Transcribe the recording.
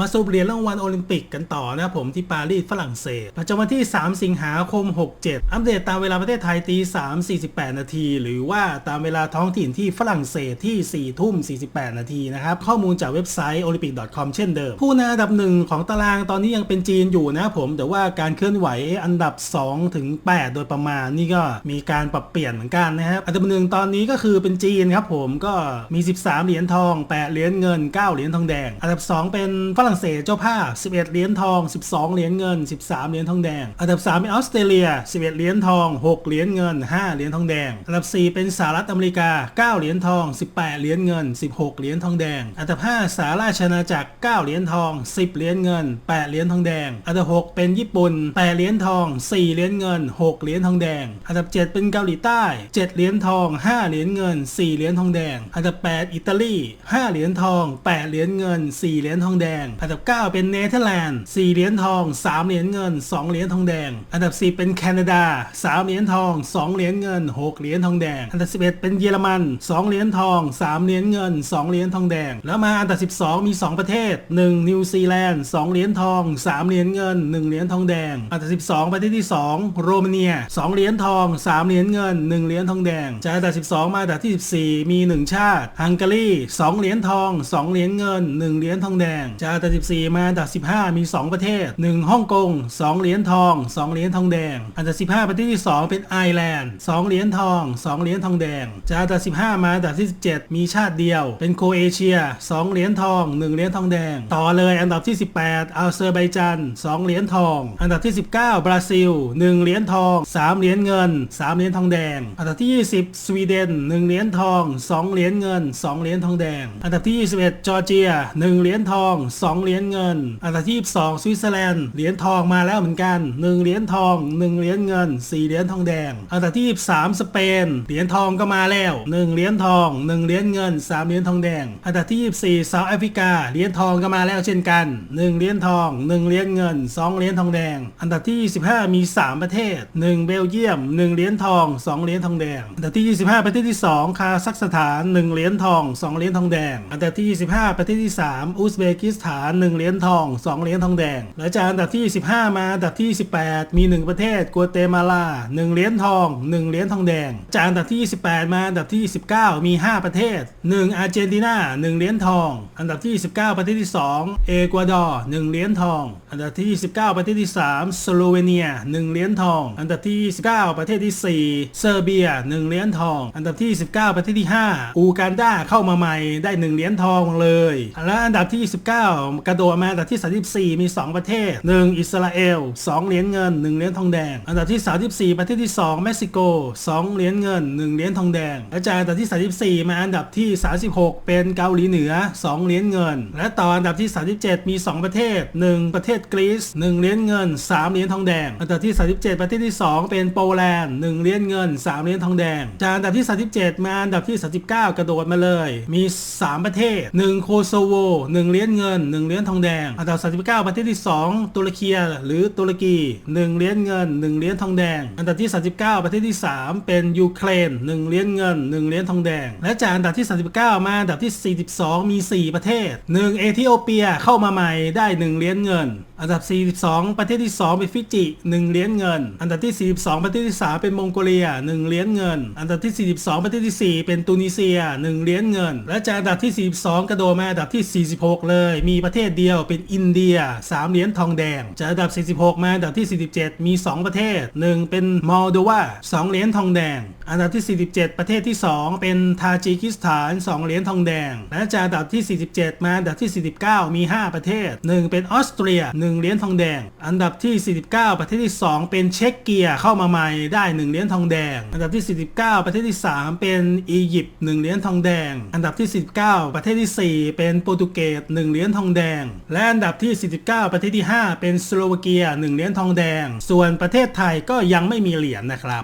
มาสรุปเหรียญรางวัลโอลิมปิกกันต่อนะครับผมที่ปารีสฝรั่งเศสประจำวันที่ 3 สิงหาคม 67 อัปเดตตามเวลาประเทศไทยตี3 48 นาที หรือว่าตามเวลาท้องถิ่นที่ฝรั่งเศสที่4ทุ่ม 48 นาทีนะครับ ข้อมูลจากเว็บไซต์ olympic.com เช่นเดิม ผู้นำอันดับหนึ่งของตารางตอนนี้ยังเป็นจีนอยู่นะครับผม แต่ว่าการเคลื่อนไหวอันดับ2ถึง8โดยประมาณนี่ก็มีการปรับเปลี่ยนเหมือนกันนะครับอันดับหนึ่งตอนนี้ก็คือเป็นจีนครับผมก็มี 13 เหรียญทอง 8 เหรียญเงิน 9 เหรียญทองแดง อันดับ 2 เป็นฝรั่งเศสเจ้าภาพ 11 เหรียญทอง 12 เหรียญเงิน 13 เหรียญทองแดง อันดับ 3 เป็นออสเตรเลีย 11 เหรียญทอง 6 เหรียญเงิน 5 เหรียญทองแดง อันดับ 4 เป็นสหรัฐอเมริกา 9 เหรียญทอง 18 เหรียญเงิน 16 เหรียญทองแดง อันดับ 5 สหราชอาณาจักร 9 เหรียญทอง 10 เหรียญเงิน 8 เหรียญทองแดง อันดับ 6 เป็นญี่ปุ่น 8 เหรียญทอง 4 เหรียญเงิน 6 เหรียญทองแดง อันดับ 7 เป็นเกาหลีใต้ 7 เหรียญทอง 5 เหรียญเงิน 4 เหรียญทองแดง อันดับ 8 อิตาลี 5 เหรียญทอง 8 เหรียญเงิน 4 เหรียญทองแดงอันดับ 9 เป็นเนเธอร์แลนด์4เหรียญทอง 3 เหรียญเงิน 2 เหรียญทองแดง อันดับ 10 เป็นแคนาดา 3 เหรียญทอง 2 เหรียญเงิน 6 เหรียญทองแดง อันดับ 11 เป็นเยอรมัน 2 เหรียญทอง 3 เหรียญเงิน 2 เหรียญทองแดง แล้วมาอันดับ 12 มี 2 ประเทศ 1 นิวซีแลนด์ 2 เหรียญทอง 3 เหรียญเงิน 1 เหรียญทองแดง อันดับ 12 ประเทศที่ 2 โรมาเนีย 2 เหรียญทอง 3 เหรียญเงิน 1 เหรียญทองแดง จากอันดับ 12 มาอันดับที่ 14 มี 1 ชาติ ฮังการี 2 เหรียญทอง 2 เหรียญเงิน 1 เหรียญทองแดงจากดับ14 มาอันดับ 15 มี 2 ประเทศ 1 ฮ่องกง 2 เหรียญทอง 2 เหรียญทองแดง อันดับ 15 ประเทศที่ 2 เป็นไอร์แลนด์ 2 เหรียญทอง 2 เหรียญทองแดง จากอันดับ 15 มาอันดับที่ 17 มีชาติเดียว เป็นโคเอเชีย 2 เหรียญทอง 1 เหรียญทองแดง ต่อเลยอันดับที่ 18 อัลเซอร์ไบจัน 2 เหรียญทอง อันดับที่ 19 บราซิล 1 เหรียญทอง 3 เหรียญเงิน 3 เหรียญทองแดง อันดับที่ 20 สวีเดน 1 เหรียญทอง 2 เหรียญเงิน 2 เหรียญทองแดง อันดับที่ 21 จอร์เจีย 1 เหรียญทอง2 เหรียญเงิน อันดับที่ 22 สวิตเซอร์แลนด์ เหรียญทองมาแล้วเหมือนกัน 1 เหรียญทอง 1 เหรียญเงิน 4 เหรียญทองแดง อันดับที่ 23 สเปน เหรียญทองก็มาแล้ว 1 เหรียญทอง 1 เหรียญเงิน 3 เหรียญทองแดง อันดับที่ 24เซาท์แอฟริกา เหรียญทองก็มาแล้วเช่นกัน 1 เหรียญทอง 1 เหรียญเงิน 2 เหรียญทองแดง อันดับที่ 25 มี 3 ประเทศ 1 เบลเยียม 1 เหรียญทอง 2 เหรียญทองแดง อันดับที่ 25 ประเทศที่ 2 คาซัคสถาน 1 เหรียญทอง 2 เหรียญทองแดง อันดับที่ 25 ประเทศที่ 3 อุซเบกิสถาน1 เหรียญทอง 2 เหรียญทองแดง และจากอันดับที่ 15 มาอันดับที่ 18 มี 1 ประเทศกัวเตมาลา 1 เหรียญทอง 1 เหรียญทองแดง จากอันดับที่ 18 มาอันดับที่ 19 มี 5 ประเทศ 1 อาร์เจนตินา 1 เหรียญทอง อันดับที่ 19 ประเทศที่ 2 เอกวาดอร์ 1 เหรียญทอง อันดับที่ 19 ประเทศที่ 3 สโลเวเนีย 1 เหรียญทอง อันดับที่ 19 ประเทศที่ 4 เซอร์เบีย 1 เหรียญทอง อันดับที่ 19 ประเทศที่ 5 อูกันดาเข้ามาใหม่ได้ 1 เหรียญทองเลย และอันดับที่ 19กระโดดมาอันดับที่ 34 มี 2 ประเทศ 1 อิสราเอล 2 เหรียญเงิน 1 เหรียญทองแดง อันดับที่ 34 ประเทศที่ 2 เม็กซิโก 2 เหรียญเงิน 1 เหรียญทองแดง และจากอันดับที่ 34 มาอันดับที่ 36 เป็นเกาหลีเหนือ 2 เหรียญเงิน และต่ออันดับที่ 37 มี 2 ประเทศ 1 ประเทศกรีซ 1 เหรียญเงิน 3 เหรียญทองแดง อันดับที่ 37 ประเทศที่ 2 เป็นโปแลนด์ 1 เหรียญเงิน 3 เหรียญทองแดง จากอันดับที่ 37 มาอันดับที่ 39 กระโดดมาเลย มี 3 ประเทศ 1 โคโซโว 1 เหรียญเงิน1เหรียญทองแดง อันดับ 39 ประเทศที่ 2 ตุรกีหรือตุรกี 1 เหรียญเงิน 1 เหรียญทองแดง อันดับที่ 39 ประเทศที่ 3 เป็นยูเครน 1 เหรียญเงิน 1 เหรียญทองแดง และจากอันดับที่ 39 มาอันดับที่ 42 มี 4 ประเทศ 1 เอธิโอเปียเข้ามาใหม่ได้ 1 เหรียญเงิน อันดับ 42 ประเทศที่ 2 เป็นฟิจิ 1 เหรียญเงิน อันดับที่ 42 ประเทศที่ 3 เป็นมองโกเลีย 1 เหรียญเงิน อันดับที่ 42 ประเทศที่ 4 เป็นตูนิเซีย 1 เหรียญเงิน และจากอันดับที่ 42 กระโดดมาอันดับที่ 46 เลย มีประเทศเดียวเป็นอินเดีย 3 เหรียญทองแดง จากอันดับ 46 มาอันดับที่ 47 มี 2 ประเทศ 1 เป็นมอลโดวา 2 เหรียญทองแดง อันดับที่ 47 ประเทศที่ 2 เป็นทาจิกิสถาน 2 เหรียญทองแดง และจากอันดับที่ 47 มาอันดับที่ 49 มี 5 ประเทศ 1 เป็นออสเตรีย1เหรียญทองแดง อันดับที่ 49 ประเทศที่ 2 เป็นเช็กเกียเข้ามาใหม่ได้ 1 เหรียญทองแดง อันดับที่ 49 ประเทศที่ 3 เป็นอียิปต์1เหรียญทองแดง อันดับที่49ประเทศที่ 4 เป็นโปรตุเกส1เหรียญทองแดง และอันดับที่ 49 ประเทศที่ 5 เป็นสโลวาเกีย1เหรียญทองแดง ส่วนประเทศไทยก็ยังไม่มีเหรียญนะครับ